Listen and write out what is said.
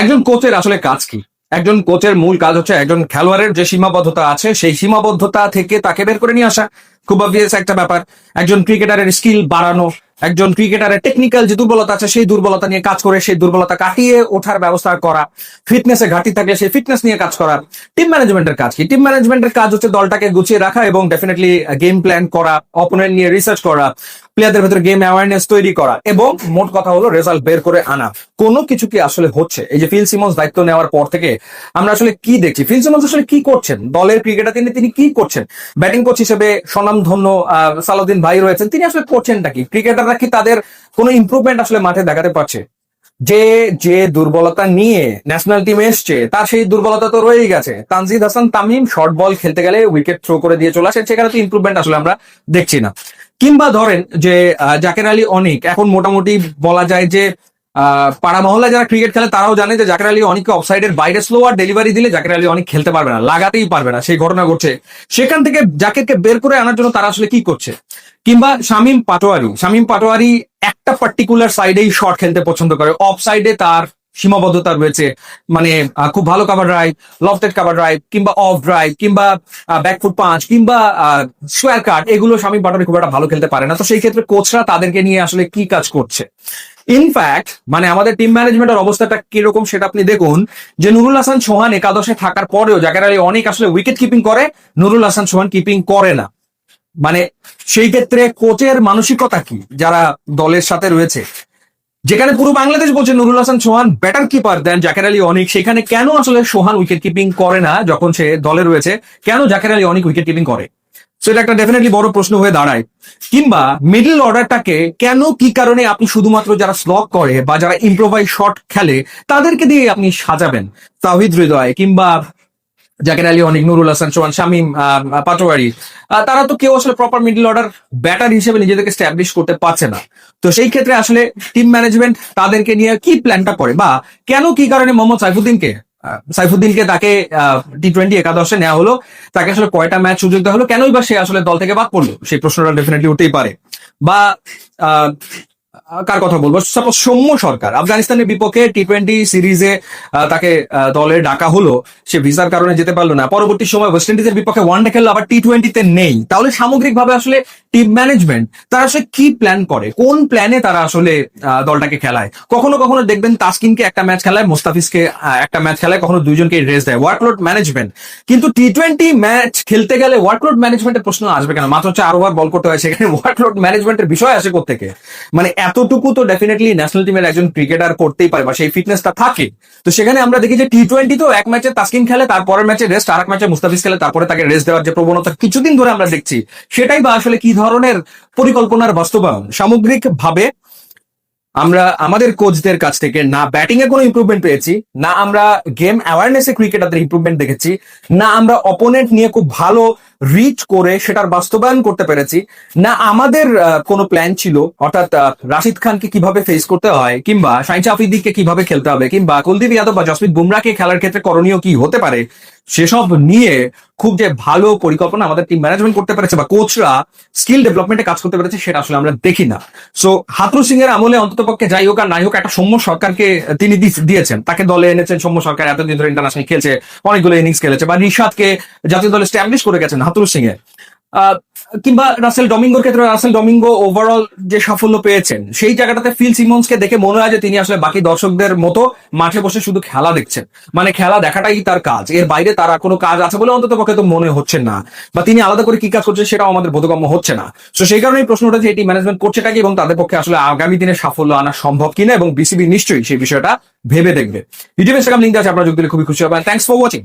একজন কোচের আসলে কাজ কি? একজন কোচের মূল কাজ হচ্ছে একজন খেলোয়াড়ের যে সীমাবদ্ধতা আছে, সেই সীমাবদ্ধতা থেকে তাকে বের করে নিয়ে আসা। খুব অবভিয়াস একটা ব্যাপার। একজন ক্রিকেটারের স্কিল বাড়ানো, একজন ক্রিকেটারের টেকনিক্যাল যে দুর্বলতা আছে, সেই দুর্বলতা নিয়ে কাজ করে, সেই দুর্বলতা কাটিয়ে ওঠার ব্যবস্থা করা ফিটনেসে ঘাটতি থাকলে সেই ফিটনেস নিয়ে কাজ করা। টিম ম্যানেজমেন্টের কাজ কি? টিম ম্যানেজমেন্টের কাজ হচ্ছে দলটাকে গুছিয়ে রাখা এবং ডেফিনেটলি গেম প্ল্যান করা অপোনেন্ট নিয়ে রিসার্চ করা। প্লেয়ারদের ভেতরে গেম অ্যাওয়ারনেস তৈরি করা এবং মোট কথা হলো রেজাল্ট বের করে আনা। কোনো কিছু কি আসলে হচ্ছে? এই যে ফিল সিমন্স দায়িত্ব নেওয়ার পর থেকে আমরা আসলে কি দেখছি? ফিল সিমন্স আসলে কি করছেন? দলের ক্রিকেটার তিনি তিনি কি করছেন? ব্যাটিং কোচ হিসেবে স্বনামধন্য সালাউদ্দিন ভাই রয়েছেন। তিনি আসলে করছেনটা কি? ক্রিকেটাররা কি তাদের কোনো ইমপ্রুভমেন্ট আসলে মাঠে দেখাতে পারছে? যে যে দুর্বলতা নিয়ে ন্যাশনাল টিম এসছে, তার সেই দুর্বলতা তো রয়েই গেছে। তানজিদ হাসান, তামিম শর্ট বল খেলতে গেলে উইকেট থ্রো করে দিয়ে চলে আসেন। সেখানে তো ইমপ্রুভমেন্ট আসলে আমরা দেখছি না। কিংবা ধরেন যে জাকের আলী অনেক, এখন মোটামুটি বলা যায় যে পাড়া মহল্লায় যারা ক্রিকেট খেলে তারাও জানে যে জাকের আলী অনেককে অফসাইডের বাইরে স্লো আর ডেলিভারি দিলে জাকের আলী অনেক খেলতে পারবে না, লাগাতেই পারবে না, সেই ঘটনা ঘটছে। সেখান থেকে জাকেরকে বের করে আনার জন্য তারা আসলে কি করছে? কিংবা শামীম পাটোয়ারি শামীম পাটোয়ারি একটা পার্টিকুলার সাইডেই শট খেলতে পছন্দ করে অফ সাইডে তার সীমাবদ্ধতা রয়েছে মানে খুব ভালো cover drive lofted cover drive কিংবা অফ ড্রাইভ কিংবা ব্যাকফুট পাঁচ কিংবা সোয়ার কাট এগুলো শামীম পাটোয়ারি খুব একটা ভালো খেলতে পারে না। তো সেই ক্ষেত্রে কোচরা তাদেরকে নিয়ে আসলে কি কাজ করছে? ইনফ্যাক্ট মানে আমাদের টিম ম্যানেজমেন্টের অবস্থাটা কীরকম সেটা আপনি দেখুন, যে নুরুল হাসান সোহান একাদশে থাকার পরেও জাকের আলী অনেক আসলে উইকেট কিপিং করে, নুরুল হাসান সোহান কিপিং করে না। মানে সেই ক্ষেত্রে কোচের মানসিকতা কি? যারা দলের সাথে রয়েছে যেখানে পুরো বাংলাদেশ বলছে Nurul Hasan Sohan batter keeper then Jaker Ali অনেক। সেখানে কেন আসলে সোহান উইকেট কিপিং করে না যখন সে দলে রয়েছে? কেন জাকের আলী অনেক উইকেট কিপিং করে? So এটা একটা ডেফিনেটলি বড় প্রশ্ন হয়ে দাঁড়ায়। কিংবা মিডল অর্ডারটাকে কেন, কি কারণে আপনি শুধুমাত্র যারা স্লক করে বা যারা ইম্প্রোভাইজ শট খেলে, তাদেরকে দিয়ে আপনি সাজাবেন? তাহিদ হৃদয় কিংবা জাকের আলী অনেক, নুরুল হাসান, সোহান, শামীম পাটোয়ারি। তারা তো কেউ আসলে প্রপার মিডল অর্ডার ব্যাটার হিসেবে নিজেদেরকে স্ট্যাবলিশ করতে পারছে না। তো সেই ক্ষেত্রে আসলে টিম ম্যানেজমেন্ট তাদেরকে নিয়ে কি প্ল্যানটা করে? বা কেন কি কারণে মোহাম্মদ সাইফুদ্দিনকে সাইফুদ্দিনকে তাকে টি টোয়েন্টি একাদশে নেওয়া হলো? তাকে আসলে কয়টা ম্যাচ সুযোগ দেওয়া হলো? কেনই বা সে আসলে দল থেকে বাদ পড়ল? সেই প্রশ্নটা ডেফিনেটলি উঠতেই পারে। বা কার কথা বলব? সাপোজ সৌম্য সরকার। আফগানিস্তানের বিপক্ষে টি টোয়েন্টি সিরিজে তাকে দলে ডাকা হলো। সে ভিসার কারণে যেতে পারল না। পরবর্তী সময় ওয়েস্ট ইন্ডিজের বিপক্ষে ওয়ানডে খেললো, আবার টি টোয়েন্টিতে নেই। তাহলে সামগ্রিকভাবে আসলে টিম ম্যানেজমেন্ট তারা আসলে কি প্ল্যান করে? কোন প্ল্যানে তারা আসলে দলটাকে খেলায়? কখনো কখনো দেখবেন তাসকিনকে একটা ম্যাচ খেলায়, মোস্তাফিজকে একটা ম্যাচ খেলায়, কখনো দুইজনকে রেস্ট দেয়। ওয়ার্কলোড ম্যানেজমেন্ট কিন্তু টি টোয়েন্টি ম্যাচ খেলতে গেলে ওয়ার্কলোড ম্যানেজমেন্টের প্রশ্ন আসবে কেন? মাত্র চার ওভার বল করতে হয়, সেখানে ওয়ার্কলোড ম্যানেজমেন্টের বিষয় আসে থেকে মানে এতটুকু তো ডেফিনেটলি ন্যাশনাল টিমের একজন ক্রিকেটার করতেই পারে বা সেই ফিটনেসটা থাকে। তো সেখানে আমরা দেখি যে টি টোয়েন্টি তো এক ম্যাচে তাসকিন খেলে, তারপরের ম্যাচে রেস্ট আর এক ম্যাচে মুস্তাফিজ খেলে, তারপরে তাকে রেস্ট দেওয়ার যে প্রবণতা কিছুদিন ধরে আমরা দেখছি, সেটাই বা আসলে কি ধরনের পরিকল্পনার বাস্তবায়ন? সামগ্রিক ভাবে আমরা, আমাদের কোচদের কাছ থেকে না ব্যাটিং এ কোনো ইম্প্রুভমেন্ট পেয়েছি, না আমরা গেম অ্যাওয়ারনেসে ক্রিকেটারদের ইমপ্রুভমেন্ট দেখেছি, না আমরা অপোনেন্ট নিয়ে খুব ভালো রিচ করে সেটার বাস্তবায়ন করতে পেরেছি। না, আমাদের কোনো প্ল্যান ছিল, অর্থাৎ রাশিদ খানকে কীভাবে ফেস করতে হয়, কিংবা শাহিন আফ্রিদিকে কীভাবে খেলতে হবে, কিংবা কুলদীপ যাদব বা জসপ্রীত বুমরাকে খেলার ক্ষেত্রে করণীয় কি হতে পারে, সেসব নিয়ে খুব যে ভালো পরিকল্পনা আমাদের টিম ম্যানেজমেন্ট করতে পেরেছে বা কোচরা স্কিল ডেভেলপমেন্টে কাজ করতে পেরেছে, সেটা আসলে আমরা দেখি না। সো হাতরু সিং এর আমলে অন্তত পক্ষে যাই হোক আর নাই হোক, একটা সৌম্য সরকারকে তিনি দিয়েছেন। তাকে দলে এনেছেন সৌম্য সরকার, এতদিন ধরে ইন্টারন্যাশনাল খেলছে, অনেকগুলো ইনিংস খেলেছে, বা রিশাদকে জাতীয় দলে স্ট্যাবলিশ করে গেছেন হাতুরু সিং এ। আহ, কিংবা রাসেল ডমিঙ্গোর ক্ষেত্রে রাসেল ডমিঙ্গো ওভারঅল যে সাফল্য পেয়েছেন সেই জায়গাটাতে ফিল সিমন্সকে দেখে মনে হয় যে তিনি আসলে বাকি দর্শকদের মতো মাঠে বসে শুধু খেলা দেখছেন। মানে খেলা দেখাটাই তার কাজ। এর বাইরে তার আর কোনো কাজ আছে বলে অন্তত পক্ষে তো মনে হচ্ছে না। বা তিনি আলাদা করে কি কাজ করছেন সেটাও আমাদের বোধগম্য হচ্ছে না। তো সেই কারণেই প্রশ্ন উঠেছে এটি ম্যানেজমেন্ট করছেটা কি এবং তাদের পক্ষে আসলে আগামী দিনে সাফল্য আনা সম্ভব কিনা এবং বিসিবি নিশ্চয়ই সেই বিষয়টা ভেবে দেখবে। ইউটিউব ইনস্টাগ্রাম লিঙ্ক আছে আপনারা যোগ দিলে খুবই খুশি হবেন। Thanks for watching